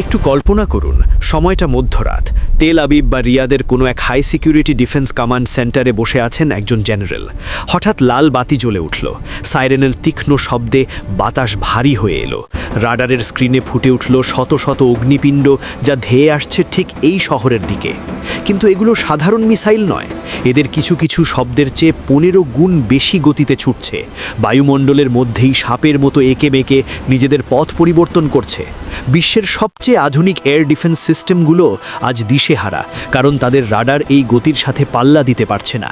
একটু কল্পনা করুন, সময়টা মধ্যরাত। তেল আবিব বা রিয়াদের কোনো এক হাই সিকিউরিটি ডিফেন্স কমান্ড সেন্টারে বসে আছেন একজন জেনারেল। হঠাৎ লাল বাতি জ্বলে উঠল। সাইরেনের তীক্ষ্ণ শব্দে বাতাস ভারী হয়ে এলো। রাডারের স্ক্রিনে ফুটে উঠল শত শত অগ্নিপিণ্ড যা ধেয়ে আসছে ঠিক এই শহরের দিকে। কিন্তু এগুলো সাধারণ মিসাইল নয়। এদের কিছু কিছু শব্দের চেয়ে পনেরো গুণ বেশি গতিতে ছুটছে। বায়ুমণ্ডলের মধ্যেই সাপের মতো এঁকে বেঁকে নিজেদের পথ পরিবর্তন করছে। বিশ্বের সবচেয়ে আধুনিক এয়ার ডিফেন্স সিস্টেমগুলো আজ দিশেহারা, কারণ তাদের রাডার এই গতির সাথে পাল্লা দিতে পারছে না।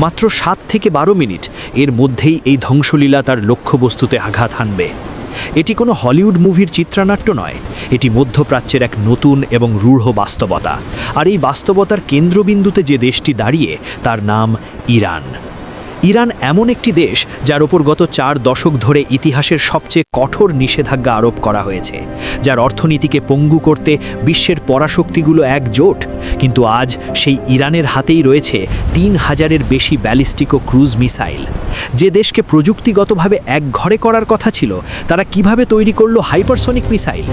মাত্র সাত থেকে বারো মিনিট, এর মধ্যেই এই ধ্বংসলীলা তার লক্ষ্যবস্তুতে আঘাত হানবে। এটি কোনো হলিউড মুভির চিত্রানাট্য নয়। এটি মধ্যপ্রাচ্যের এক নতুন এবং রূঢ় বাস্তবতা। আর এই বাস্তবতার কেন্দ্রবিন্দুতে যে দেশটি দাঁড়িয়ে, তার নাম ইরান। ইরান এমন একটি দেশ যার ওপর গত চার দশক ধরে ইতিহাসের সবচেয়ে কঠোর নিষেধাজ্ঞা আরোপ করা হয়েছে, যার অর্থনীতিকে পঙ্গু করতে বিশ্বের পরাশক্তিগুলো একজোট। কিন্তু আজ সেই ইরানের হাতেই রয়েছে তিন হাজারের বেশি ব্যালিস্টিক ও ক্রুজ মিসাইল। যে দেশকে প্রযুক্তিগতভাবে এক ঘরে করার কথা ছিল, তারা কীভাবে তৈরি করল হাইপারসনিক মিসাইল?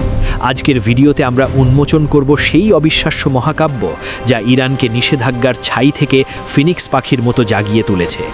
আজকের ভিডিওতে আমরা উন্মোচন করব সেই অবিশ্বাস্য মহাকাব্য, যা ইরানকে নিষেধাজ্ঞার ছাই থেকে ফিনিক্স পাখির মতো জাগিয়ে তুলেছে।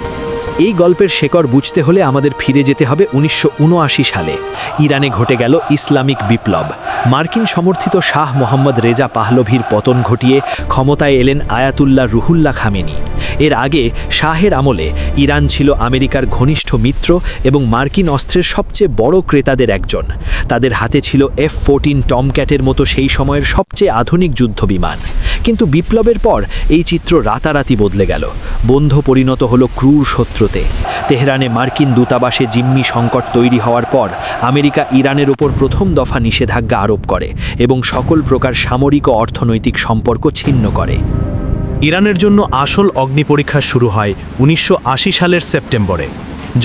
এই গল্পের শেকড় বুঝতে হলে আমাদের ফিরে যেতে হবে উনিশশো উনআশি সালে। ইরানে ঘটে গেল ইসলামিক বিপ্লব। মার্কিন সমর্থিত শাহ মোহাম্মদ রেজা পাহলভির পতন ঘটিয়ে ক্ষমতায় এলেন আয়াতুল্লাহ রুহুল্লাহ খামেনি। এর আগে শাহের আমলে ইরান ছিল আমেরিকার ঘনিষ্ঠ মিত্র এবং মার্কিন অস্ত্রের সবচেয়ে বড় ক্রেতাদের একজন। তাদের হাতে ছিল এফ ফোরটিন টমক্যাটের মতো সেই সময়ের সবচেয়ে আধুনিক যুদ্ধবিমান। কিন্তু বিপ্লবের পর এই চিত্র রাতারাতি বদলে গেল। বন্ধ পরিণত হলো ক্রূর শত্রুতে। তেহরানে মার্কিন দূতাবাসে জিম্মি সংকট তৈরি হওয়ার পর আমেরিকা ইরানের ওপর প্রথম দফা নিষেধাজ্ঞা আরোপ করে এবং সকল প্রকার সামরিক ও অর্থনৈতিক সম্পর্ক ছিন্ন করে। ইরানের জন্য আসল অগ্নি পরীক্ষা শুরু হয় উনিশশো আশি সালের সেপ্টেম্বরে,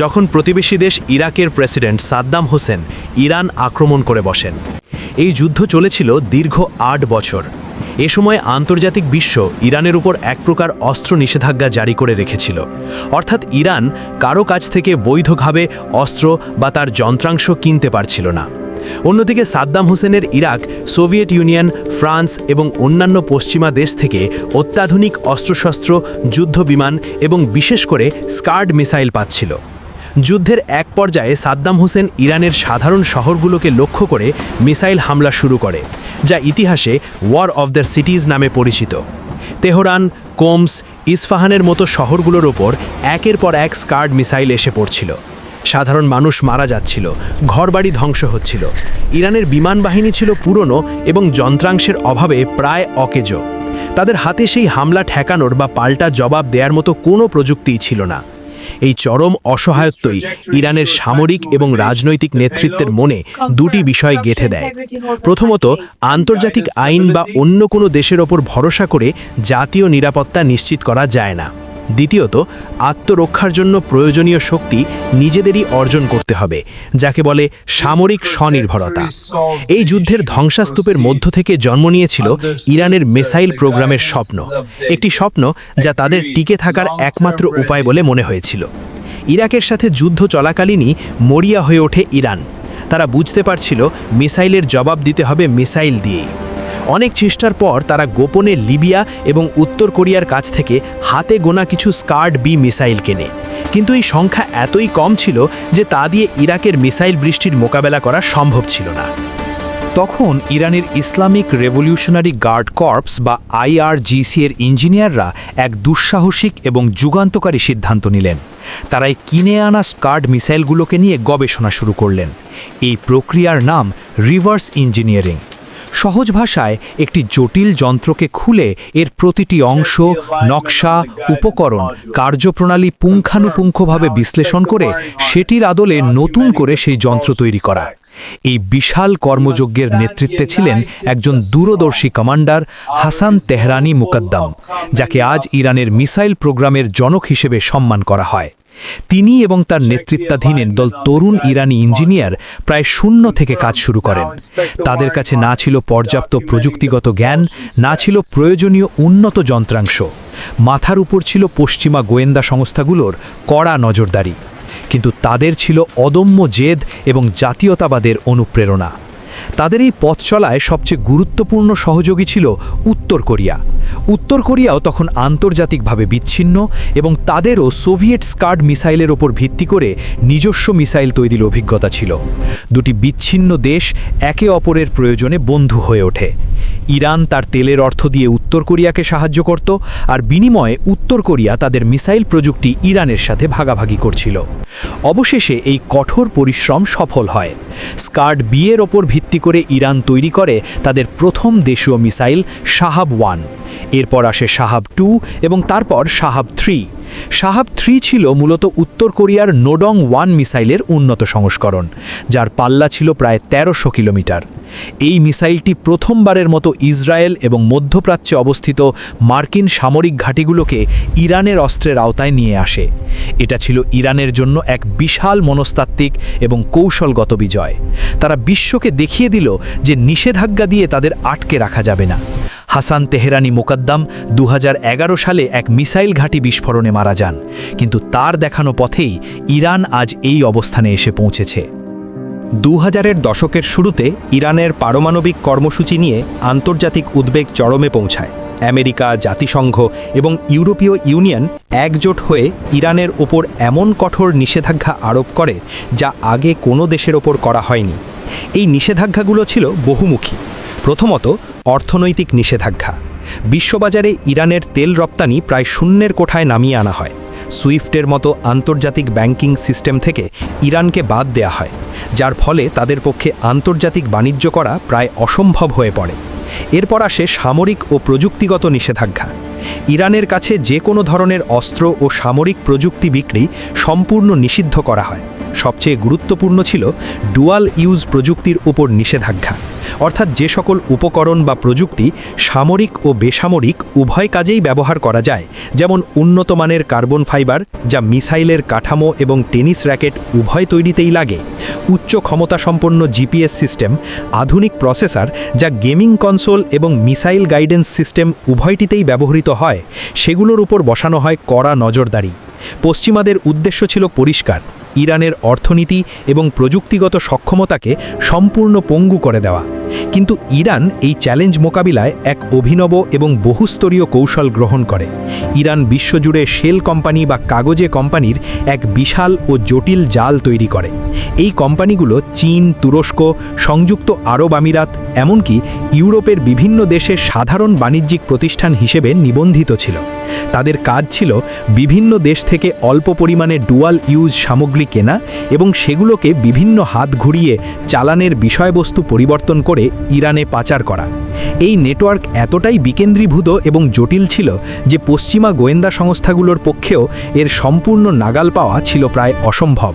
যখন প্রতিবেশী দেশ ইরাকের প্রেসিডেন্ট সাদ্দাম হোসেন ইরান আক্রমণ করে বসেন। এই যুদ্ধ চলেছিল দীর্ঘ আট বছর। এ সময় আন্তর্জাতিক বিশ্ব ইরানের উপর এক প্রকার অস্ত্র নিষেধাজ্ঞা জারি করে রেখেছিল। অর্থাৎ ইরান কারও কাছ থেকে বৈধভাবে অস্ত্র বা তার যন্ত্রাংশ কিনতে পারছিল না। অন্যদিকে সাদ্দাম হোসেনের ইরাক, সোভিয়েত ইউনিয়ন, ফ্রান্স এবং অন্যান্য পশ্চিমা দেশ থেকে অত্যাধুনিক অস্ত্রশস্ত্র যুদ্ধ বিমান এবং বিশেষ করে স্কার্ড মিসাইল পাচ্ছিল। যুদ্ধের এক পর্যায়ে সাদ্দাম হোসেন ইরানের সাধারণ শহরগুলোকে লক্ষ্য করে মিসাইল হামলা শুরু করে, যা ইতিহাসে ওয়ার অফ দ্য সিটিজ নামে পরিচিত। তেহরান, কোমস, ইস্ফাহানের মতো শহরগুলোর ওপর একের পর এক স্কার্ড মিসাইল এসে পড়ছিল। সাধারণ মানুষ মারা যাচ্ছিল, ঘরবাড়ি ধ্বংস হচ্ছিল। ইরানের বিমান বাহিনী ছিল পুরনো এবং যন্ত্রাংশের অভাবে প্রায় অকেজো। তাদের হাতে সেই হামলা ঠেকানোর বা পাল্টা জবাব দেওয়ার মতো কোনো প্রযুক্তিই ছিল না। এই চরম অসহায়ত্বই ইরানের সামরিক এবং রাজনৈতিক নেতৃত্বের মনে দুটি বিষয় গেঁথে দেয়। প্রথমত আন্তর্জাতিক আইন বা অন্য কোনো দেশের ওপর ভরসা করে জাতীয় নিরাপত্তা নিশ্চিত করা যায় না। দ্বিতীয়ত, আত্মরক্ষার জন্য প্রয়োজনীয় শক্তি নিজেদেরই অর্জন করতে হবে, যাকে বলে সামরিক স্বনির্ভরতা। এই যুদ্ধের ধ্বংসাস্তূপের মধ্য থেকে জন্ম নিয়েছিল ইরানের মিসাইল প্রোগ্রামের স্বপ্ন, একটি স্বপ্ন যা তাদের টিকে থাকার একমাত্র উপায় বলে মনে হয়েছিল। ইরাকের সাথে যুদ্ধ চলাকালীনই মরিয়া হয়ে ওঠে ইরান। তারা বুঝতে পারছিল মিসাইলের জবাব দিতে হবে মিসাইল দিয়েই। অনেক চেষ্টার পর তারা গোপনে লিবিয়া এবং উত্তর কোরিয়ার কাছ থেকে হাতে গোনা কিছু স্কার্ড বি মিসাইল কেনে। কিন্তু এই সংখ্যা এতই কম ছিল যে তা দিয়ে ইরাকের মিসাইল বৃষ্টির মোকাবেলা করা সম্ভব ছিল না। তখন ইরানের ইসলামিক রেভলিউশনারি গার্ড কর্পস বা আইআরজিসি এর ইঞ্জিনিয়াররা এক দুঃসাহসিক এবং যুগান্তকারী সিদ্ধান্ত নিলেন। তারা এই কিনে আনা স্কার্ড মিসাইলগুলোকে নিয়ে গবেষণা শুরু করলেন। এই প্রক্রিয়ার নাম রিভার্স ইঞ্জিনিয়ারিং। সহজ ভাষায় একটি জটিল যন্ত্রকে খুলে এর প্রতিটি অংশ, নকশা, উপকরণ, কার্যপ্রণালী পুঙ্খানুপুঙ্খভাবে বিশ্লেষণ করে সেটির আদলে নতুন করে সেই যন্ত্র তৈরি করা। এই বিশাল কর্মযজ্ঞের নেতৃত্বে ছিলেন একজন দূরদর্শী কমান্ডার হাসান তেহরানি মুকদ্দম, যাকে আজ ইরানের মিসাইল প্রোগ্রামের জনক হিসেবে সম্মান করা হয়। তিনি এবং তার নেতৃত্বাধীন দল তরুণ ইরানি ইঞ্জিনিয়ার প্রায় শূন্য থেকে কাজ শুরু করেন। তাদের কাছে না ছিল পর্যাপ্ত প্রযুক্তিগত জ্ঞান না ছিল প্রয়োজনীয় উন্নত যন্ত্রাংশ। মাথার উপর ছিল পশ্চিমা গোয়েন্দা সংস্থাগুলোর কড়া নজরদারি। কিন্তু তাদের ছিল অদম্য জেদ এবং জাতীয়তাবাদের অনুপ্রেরণা। তাদের এই পথ চলায় সবচেয়ে গুরুত্বপূর্ণ সহযোগী ছিল উত্তর কোরিয়া। উত্তর কোরিয়াও তখন আন্তর্জাতিকভাবে বিচ্ছিন্ন এবং তাদেরও সোভিয়েট স্কার্ড মিসাইলের ওপর ভিত্তি করে নিজস্ব মিসাইল তৈরির অভিজ্ঞতা ছিল। দুটি বিচ্ছিন্ন দেশ একে অপরের প্রয়োজনে বন্ধু হয়ে ওঠে। ইরান তার তেলের অর্থ দিয়ে উত্তর কোরিয়াকে সাহায্য করত আর বিনিময়ে উত্তর কোরিয়া তাদের মিসাইল প্রযুক্তি ইরানের সাথে ভাগাভাগি করছিল। অবশেষে এই কঠোর পরিশ্রম সফল হয়। স্কার্ড বিয়ের ওপর ভিত্তি করে ইরান তৈরি করে তাদের প্রথম দেশীয় মিসাইল সাহাব ওয়ান। এরপর আসে সাহাব টু এবং তারপর সাহাব থ্রি। শাহাব থ্রি ছিল মূলত উত্তর কোরিয়ার নোডং ওয়ান মিসাইলের উন্নত সংস্করণ, যার পাল্লা ছিল প্রায় তেরোশো কিলোমিটার। এই মিসাইলটি প্রথমবারের মতো ইসরায়েল এবং মধ্যপ্রাচ্যে অবস্থিত মার্কিন সামরিক ঘাঁটিগুলোকে ইরানের অস্ত্রের আওতায় নিয়ে আসে। এটা ছিল ইরানের জন্য এক বিশাল মনস্তাত্ত্বিক এবং কৌশলগত বিজয়। তারা বিশ্বকে দেখিয়ে দিল যে নিষেধাজ্ঞা দিয়ে তাদের আটকে রাখা যাবে না। হাসান তেহরানি মোকদ্দাম দু হাজার এগারো সালে এক মিসাইল ঘাঁটি বিস্ফোরণে মারা যান। কিন্তু তার দেখানো পথেই ইরান আজ এই অবস্থানে এসে পৌঁছেছে। দু হাজারের দশকের শুরুতে ইরানের পারমাণবিক কর্মসূচি নিয়ে আন্তর্জাতিক উদ্বেগ চরমে পৌঁছায়। আমেরিকা, জাতিসংঘ এবং ইউরোপীয় ইউনিয়ন একজোট হয়ে ইরানের ওপর এমন কঠোর নিষেধাজ্ঞা আরোপ করে যা আগে কোনো দেশের ওপর করা হয়নি। এই নিষেধাজ্ঞাগুলো ছিল বহুমুখী। প্রথমত অর্থনৈতিক নিষেধাজ্ঞা। বিশ্ববাজারে ইরানের তেল রপ্তানি প্রায় শূন্যের কোঠায় নামিয়ে আনা হয়। সুইফটের মতো আন্তর্জাতিক ব্যাংকিং সিস্টেম থেকে ইরানকে বাদ দেয়া হয়, যার ফলে তাদের পক্ষে আন্তর্জাতিক বাণিজ্য করা প্রায় অসম্ভব হয়ে পড়ে। এরপর আসে সামরিক ও প্রযুক্তিগত নিষেধাজ্ঞা। ইরানের কাছে যে কোনো ধরনের অস্ত্র ও সামরিক প্রযুক্তি বিক্রি সম্পূর্ণ নিষিদ্ধ করা হয়। সবচেয়ে গুরুত্বপূর্ণ ছিল ডুয়াল ইউজ প্রযুক্তির উপর নিষেধাজ্ঞা। অর্থাৎ যে সকল উপকরণ বা প্রযুক্তি সামরিক ও বেসামরিক উভয় কাজেই ব্যবহার করা যায়, যেমন উন্নত মানের কার্বন ফাইবার, যা মিসাইলের কাঠামো এবং টেনিস র্যাকেট উভয় তৈরিতেই লাগে, উচ্চ ক্ষমতাসম্পন্ন জিপিএস সিস্টেম, আধুনিক প্রসেসর, যা গেমিং কনসোল এবং মিসাইল গাইডেন্স সিস্টেম উভয়টিতেই ব্যবহৃত হয়, সেগুলোর উপর বসানো হয় কড়া নজরদারি। পশ্চিমাদের উদ্দেশ্য ছিল পরিষ্কার ইরানের অর্থনীতি এবং প্রযুক্তিগত সক্ষমতাকে সম্পূর্ণ পঙ্গু করে দেওয়া। কিন্তু ইরান এই চ্যালেঞ্জ মোকাবিলায় এক অভিনব এবং বহুস্তরীয় কৌশল গ্রহণ করে। ইরান বিশ্বজুড়ে শেল কোম্পানি বা কাগজে কোম্পানির এক বিশাল ও জটিল জাল তৈরি করে। এই কোম্পানিগুলো চীন, তুরস্ক, সংযুক্ত আরব আমিরাত, এমনকি ইউরোপের বিভিন্ন দেশের সাধারণ বাণিজ্যিক প্রতিষ্ঠান হিসেবে নিবন্ধিত ছিল। তাদের কাজ ছিল বিভিন্ন দেশ থেকে অল্প পরিমাণে ডুয়াল ইউজ সামগ্রী কেনা এবং সেগুলোকে বিভিন্ন হাত ঘুরিয়ে চালানের বিষয়বস্তু পরিবর্তন করে ইরানে পাচার করা। এই নেটওয়ার্ক এতটাই বিকেন্দ্রীভূত এবং জটিল ছিল যে পশ্চিমা গোয়েন্দা সংস্থাগুলোর পক্ষেও এর সম্পূর্ণ নাগাল পাওয়া ছিল প্রায় অসম্ভব।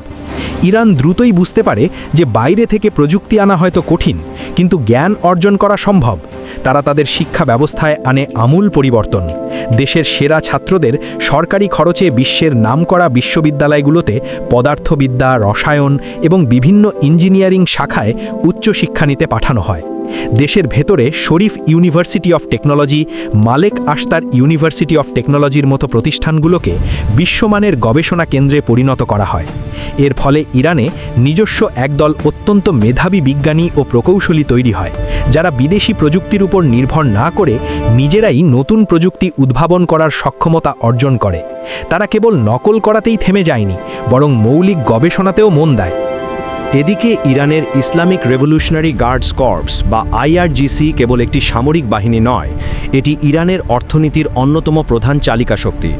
ইরান দ্রুতই বুঝতে পারে যে বাইরে থেকে প্রযুক্তি আনা হয়তো কঠিন, কিন্তু জ্ঞান অর্জন করা সম্ভব। তারা তাদের শিক্ষা ব্যবস্থায় আনে আমূল পরিবর্তন। দেশের সেরা ছাত্রদের সরকারি খরচে বিশ্বের নামকরা বিশ্ববিদ্যালয়গুলোতে পদার্থবিদ্যা, রসায়ন এবং বিভিন্ন ইঞ্জিনিয়ারিং শাখায় উচ্চশিক্ষা নিতে পাঠানো হয়। দেশের ভেতরে Sharif university of technology, Malek Ashtar university of টেকনোলজির মতো প্রতিষ্ঠানগুলোকে বিশ্বমানের গবেষণা কেন্দ্রে পরিণত করা হয়। এর ফলে ইরানে নিজস্ব একদল অত্যন্ত মেধাবী বিজ্ঞানী ও প্রকৌশলী তৈরি হয়, যারা বিদেশি প্রযুক্তির উপর নির্ভর না করে নিজেরাই নতুন প্রযুক্তি উদ্ভাবন করার সক্ষমতা অর্জন করে। তারা কেবল নকল করাতেই থেমে যায়নি, বরং মৌলিক গবেষণাতেও মন দেয়। এদিকে ইরানের ইসলামিক রেভলিউশনারি গার্ডস কর্পস বা আইআরজিসি কেবল একটি সামরিক বাহিনী নয়, এটি ইরানের অর্থনীতির অন্যতম প্রধান চালিকা শক্তি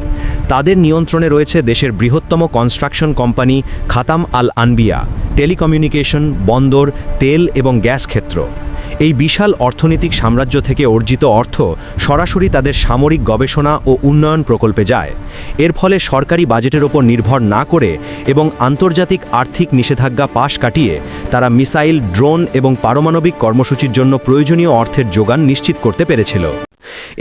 তাদের নিয়ন্ত্রণে রয়েছে দেশের বৃহত্তম construction company Khatam al Anbiya telecommunication, বন্দর, তেল এবং গ্যাস ক্ষেত্র। এই বিশাল অর্থনৈতিক সাম্রাজ্য থেকে অর্জিত অর্থ সরাসরি তাদের সামরিক গবেষণা ও উন্নয়ন প্রকল্পে যায়। এর ফলে সরকারি বাজেটের ওপর নির্ভর না করে এবং আন্তর্জাতিক আর্থিক নিষেধাজ্ঞা পাশ কাটিয়ে তারা মিসাইল, ড্রোন এবং পারমাণবিক কর্মসূচির জন্য প্রয়োজনীয় অর্থের যোগান নিশ্চিত করতে পেরেছিল।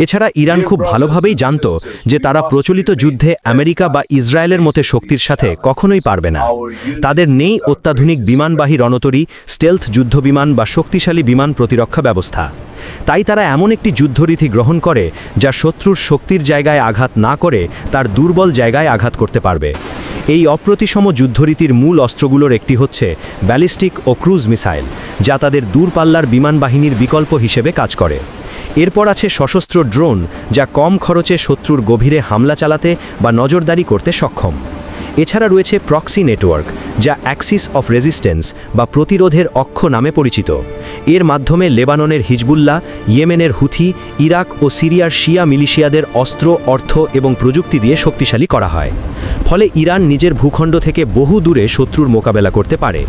এছাড়া ইরান খুব ভালোভাবেই জানত যে তারা প্রচলিত যুদ্ধে আমেরিকা বা ইসরায়েলের মতো শক্তির সাথে কখনোই পারবে না। তাদের নেই অত্যাধুনিক বিমানবাহী রণতরী স্টেলথ যুদ্ধবিমান বা শক্তিশালী বিমান প্রতিরক্ষা ব্যবস্থা। তাই তারা এমন একটি যুদ্ধরীতি গ্রহণ করে যা শত্রুর শক্তির জায়গায় আঘাত না করে তার দুর্বল জায়গায় আঘাত করতে পারবে। এই অপ্রতিসম যুদ্ধরীতির মূল অস্ত্রগুলোর একটি হচ্ছে ব্যালিস্টিক ও ক্রুজ মিসাইল যা তাদের দূরপাল্লার বিমান বাহিনীর বিকল্প হিসেবে কাজ করে। এরপর আছে সশস্ত্র ড্রোন, যা কম খরচে শত্রুর গভীরে হামলা চালাতে বা নজরদারি করতে সক্ষম। এছাড়া রয়েছে প্রক্সি নেটওয়ার্ক, যা অ্যাক্সিস অফ রেজিস্ট্যান্স বা প্রতিরোধের অক্ষ নামে পরিচিত। এর মাধ্যমে লেবাননের হিজবুল্লাহ, ইয়েমেনের হুথি, ইরাক ও সিরিয়ার শিয়া মিলিশিয়াদের অস্ত্র, অর্থ এবং প্রযুক্তি দিয়ে শক্তিশালী করা হয়। ফলে ইরান নিজের ভূখণ্ড থেকে বহু দূরে শত্রুর মোকাবেলা করতে পারে।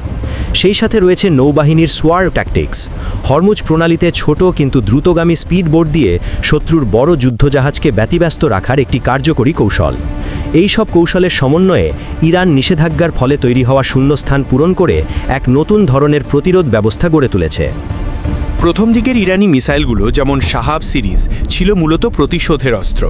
সেই সাথে রয়েছে নৌবাহিনীর সোয়ার ট্যাকটিক্স। হরমুজ প্রণালীতে ছোট কিন্তু দ্রুতগামী স্পিড বোর্ড দিয়ে শত্রুর বড় যুদ্ধজাহাজকে ব্যতিব্যস্ত রাখার একটি কার্যকরী কৌশল। এই সব কৌশলের সমন্বয়ে ইরান নিষেধাজ্ঞার ফলে তৈরি হওয়া শূন্যস্থান পূরণ করে এক নতুন ধরনের প্রতিরোধ ব্যবস্থা গড়ে তুলেছে। প্রথম দিকের ইরানি মিসাইলগুলো যেমন শাহাব সিরিজ ছিল মূলত প্রতিশোধের অস্ত্র।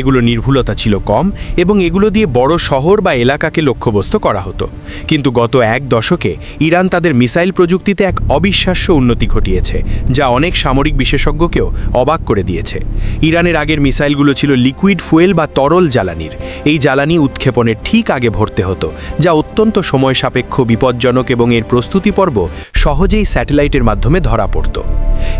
এগুলো নির্ভুলতা ছিল কম এবং এগুলো দিয়ে বড় শহর বা এলাকাকে লক্ষ্যবস্তু করা হতো। কিন্তু গত এক দশকে ইরান তাদের মিসাইল প্রযুক্তিতে এক অবিশ্বাস্য উন্নতি ঘটিয়েছে, যা অনেক সামরিক বিশেষজ্ঞকেও অবাক করে দিয়েছে। ইরানের আগের মিসাইলগুলো ছিল লিকুইড ফুয়েল বা তরল জ্বালানির। এই জ্বালানি উৎক্ষেপণের ঠিক আগে ভরতে হতো, যা অত্যন্ত সময় সাপেক্ষ, বিপজ্জনক এবং এর প্রস্তুতি পর্ব সহজেই স্যাটেলাইটের মাধ্যমে ধরা পড়ত।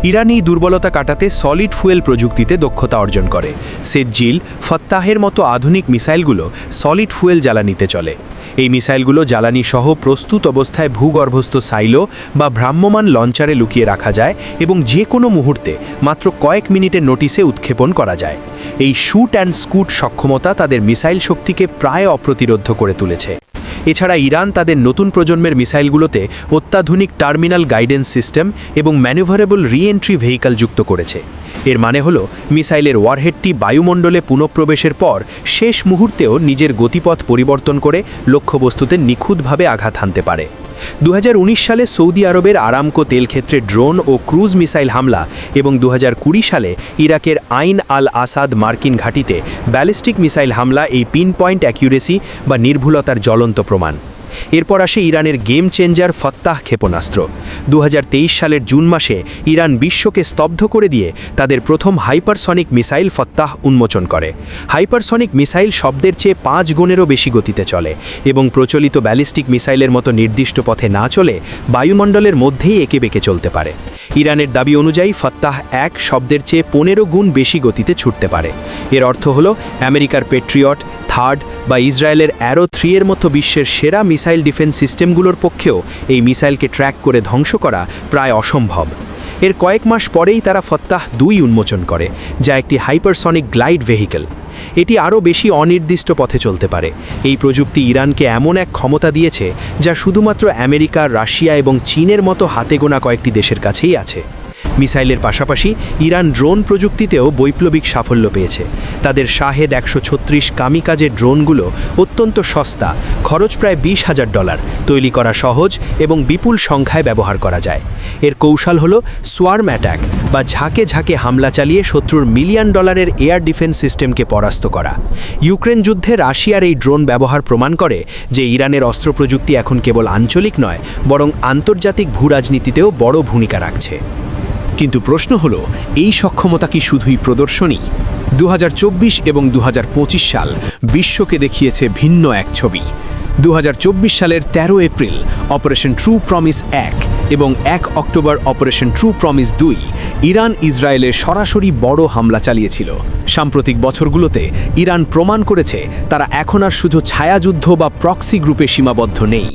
ইরান এই দুর্বলতা কাটাতে সলিড ফুয়েল প্রযুক্তিতে দক্ষতা অর্জন করে। সেজ্জিল ফত্তাহের মতো আধুনিক মিসাইলগুলো সলিড ফুয়েল জ্বালানিতে চলে। এই মিসাইলগুলো জ্বালানি সহ প্রস্তুত অবস্থায় ভূগর্ভস্থ সাইলো বা ভ্রাম্যমান লঞ্চারে লুকিয়ে রাখা যায় এবং যে কোনো মুহূর্তে মাত্র কয়েক মিনিটের নোটিসে উৎক্ষেপণ করা যায়। এই শুট অ্যান্ড স্কুট সক্ষমতা তাদের মিসাইল শক্তিকে প্রায় অপ্রতিরোধ করে তুলেছে। এছাড়া ইরান তাদের নতুন প্রজন্মের মিসাইলগুলোতে অত্যাধুনিক টার্মিনাল গাইডেন্স সিস্টেম এবং ম্যানুভারেবল রিএন্ট্রি ভেহিকাল যুক্ত করেছে। এর মানে হল, মিসাইলের ওয়ারহেডটি বায়ুমণ্ডলে পুনঃপ্রবেশের পর শেষ মুহূর্তেও নিজের গতিপথ পরিবর্তন করে লক্ষ্যবস্তুতে নিখুঁতভাবে আঘাত হানতে পারে। দু হাজার উনিশ সালে সৌদি আরবের আরামকো তেল ক্ষেত্রে ড্রোন ও ক্রুজ মিসাইল হামলা এবং দু হাজার কুড়ি সালে ইরাকের আইন আল আসাদ মার্কিন ঘাটিতে ব্যালিস্টিক মিসাইল হামলা এই পিন পয়েন্ট অ্যাকিউরেসি বা নির্ভুলতার জ্বলন্ত প্রমাণ। এরপর আসে ইরানের গেম চেঞ্জার ফত্তাহ ক্ষেপণাস্ত্র। দু হাজার তেইশ সালের জুন মাসে ইরান বিশ্বকে স্তব্ধ করে দিয়ে তাদের প্রথম হাইপারসনিক মিসাইল ফত্তাহ উন্মোচন করে। হাইপারসনিক মিসাইল শব্দের চেয়ে পাঁচ গুণেরও বেশি গতিতে চলে এবং প্রচলিত ব্যালিস্টিক মিসাইলের মতো নির্দিষ্ট পথে না চলে বায়ুমণ্ডলের মধ্যেই এঁকে বেঁকে চলতে পারে। ইরানের দাবি অনুযায়ী ফত্তাহ এক শব্দের চেয়ে পনেরো গুণ বেশি গতিতে ছুটতে পারে। এর অর্থ হল, আমেরিকার পেট্রিয়ট থার্ড বা ইসরায়েলের অ্যারো থ্রি এর মতো বিশ্বের সেরা মিসাইল ডিফেন্স সিস্টেমগুলোর পক্ষেও এই মিসাইলকে ট্র্যাক করে ধ্বংস করা প্রায় অসম্ভব। এর কয়েক মাস পরেই তারা ফত্তাহ দুই উন্মোচন করে, যা একটি হাইপারসনিক গ্লাইড ভেহিকেল। এটি আরও বেশি অনির্দিষ্ট পথে চলতে পারে। এই প্রযুক্তি ইরানকে এমন এক ক্ষমতা দিয়েছে, যা শুধুমাত্র আমেরিকা, রাশিয়া এবং চীনের মতো হাতে গোনা কয়েকটি দেশের কাছেই আছে। মিসাইলের পাশাপাশি ইরান ড্রোন প্রযুক্তিতেও বৈপ্লবিক সাফল্য পেয়েছে। তাদের শাহেদ একশো ছত্রিশ কামিকাজের ড্রোনগুলো অত্যন্ত সস্তা, খরচ প্রায় বিশ হাজার ডলার, তৈরি করা সহজ এবং বিপুল সংখ্যায় ব্যবহার করা যায়। এর কৌশল হল সোয়ার্ম অ্যাট্যাক বা ঝাঁকে ঝাঁকে হামলা চালিয়ে শত্রুর মিলিয়ন ডলারের এয়ার ডিফেন্স সিস্টেমকে পরাস্ত করা। ইউক্রেন যুদ্ধে রাশিয়ার এই ড্রোন ব্যবহার প্রমাণ করে যে ইরানের অস্ত্র প্রযুক্তি এখন কেবল আঞ্চলিক নয়, বরং আন্তর্জাতিক ভূরাজনীতিতেও বড় ভূমিকা রাখছে। কিন্তু প্রশ্ন হল, এই সক্ষমতা কি শুধুই প্রদর্শনী? দু হাজার চব্বিশ এবং দু হাজার পঁচিশ সাল বিশ্বকে দেখিয়েছে ভিন্ন এক ছবি। দু হাজার চব্বিশ সালের ১৩ এপ্রিল, অপারেশন ট্রু প্রমিস এক এবং এক অক্টোবর অপারেশন ট্রু প্রমিস দুই ইরান ইসরায়েলে সরাসরি বড় হামলা চালিয়েছিল। সাম্প্রতিক বছরগুলোতে ইরান প্রমাণ করেছে, তারা এখন আর শুধু ছায়াযুদ্ধ বা প্রক্সি গ্রুপে সীমাবদ্ধ নেই।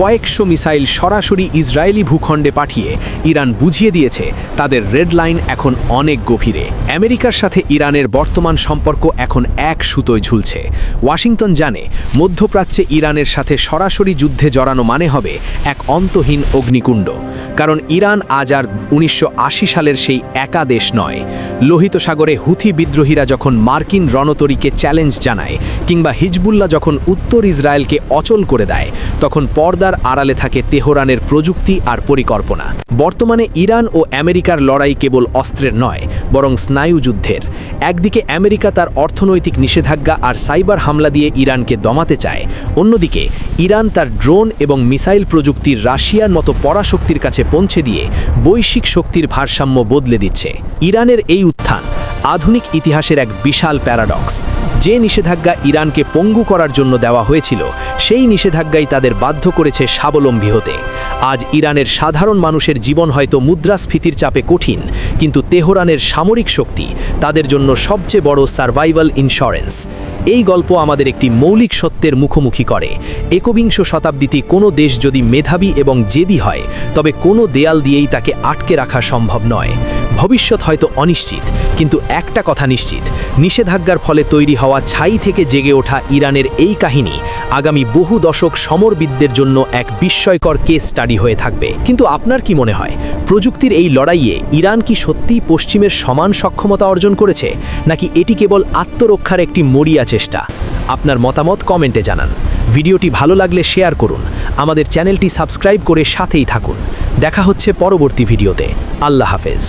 কয়েকশো মিসাইল সরাসরি ইসরায়েলি ভূখণ্ডে পাঠিয়ে ইরান বুঝিয়ে দিয়েছে তাদের রেড লাইন এখন অনেক গভীরে। আমেরিকার সাথে ইরানের বর্তমান সম্পর্ক এখন এক সুতোয় ঝুলছে। ওয়াশিংটন জানে, মধ্যপ্রাচ্যে ইরানের সাথে সরাসরি যুদ্ধে জড়ানো মানে হবে এক অন্তহীন অগ্নিকুণ্ড। কারণ ইরান আজ আর উনিশশো আশি সালের সেই একা দেশ নয়। লোহিত সাগরে হুথি বিদ্রোহীরা যখন মার্কিন রণতরীকে চ্যালেঞ্জ জানায় কিংবা হিজবুল্লাহ যখন উত্তর ইসরায়েলকে অচল করে দেয়, তখন পর্দার আড়ালে থাকে তেহরানের প্রযুক্তি আর পরিকল্পনা। বর্তমানে ইরান ও আমেরিকার লড়াই কেবল অস্ত্রের নয়, বরং স্নায়ু যুদ্ধের। একদিকে আমেরিকা তার অর্থনৈতিক নিষেধাজ্ঞা আর সাইবার হামলা দিয়ে ইরানকে দমাতে চায়, অন্যদিকে ইরান তার ড্রোন এবং মিসাইল প্রযুক্তির রাশিয়ার মতো পরাশক্তির কাছে পৌঁছে দিয়ে বৈশ্বিক শক্তির ভারসাম্য বদলে দিচ্ছে। ইরানের এই উত্থান আধুনিক ইতিহাসের এক বিশাল প্যারাডক্স। যে নিষেধাজ্ঞা ইরানকে পঙ্গু করার জন্য দেওয়া হয়েছিল, সেই নিষেধাজ্ঞাই তাদের বাধ্য করেছে স্বাবলম্বী হতে। আজ ইরানের সাধারণ মানুষের জীবন হয়তো মুদ্রাস্ফীতির চাপে কঠিন, কিন্তু তেহরানের সামরিক শক্তি তাদের জন্য সবচেয়ে বড় সার্ভাইভাল ইন্স্যুরেন্স। এই গল্প আমাদের একটি মৌলিক সত্যের মুখোমুখি করে। একবিংশ শতাব্দীতে কোনো দেশ যদি মেধাবী এবং জেদি হয়, তবে কোনো দেয়াল দিয়েই তাকে আটকে রাখা সম্ভব নয়। ভবিষ্যৎ হয়তো অনিশ্চিত কিন্তু একটা কথা নিশ্চিত, নিষেধাজ্ঞার ফলে তৈরি হওয়া ছাই থেকে জেগে ওঠা ইরানের এই কাহিনী আগামী বহু দশক সমরবিদদের জন্য এক বিস্ময়কর কেস স্টাডি হয়ে থাকবে। কিন্তু আপনার কি মনে হয়, প্রযুক্তির এই লড়াইয়ে ইরান কি সত্যিই পশ্চিমের সমান সক্ষমতা অর্জন করেছে, নাকি এটি কেবল আত্মরক্ষার একটি মরিয়া চেষ্টা? আপনার মতামত কমেন্টে জানান। ভিডিওটি ভালো লাগলে শেয়ার করুন। আমাদের চ্যানেলটি সাবস্ক্রাইব করে সাথেই থাকুন। দেখা হচ্ছে পরবর্তী ভিডিওতে। আল্লাহ হাফেজ।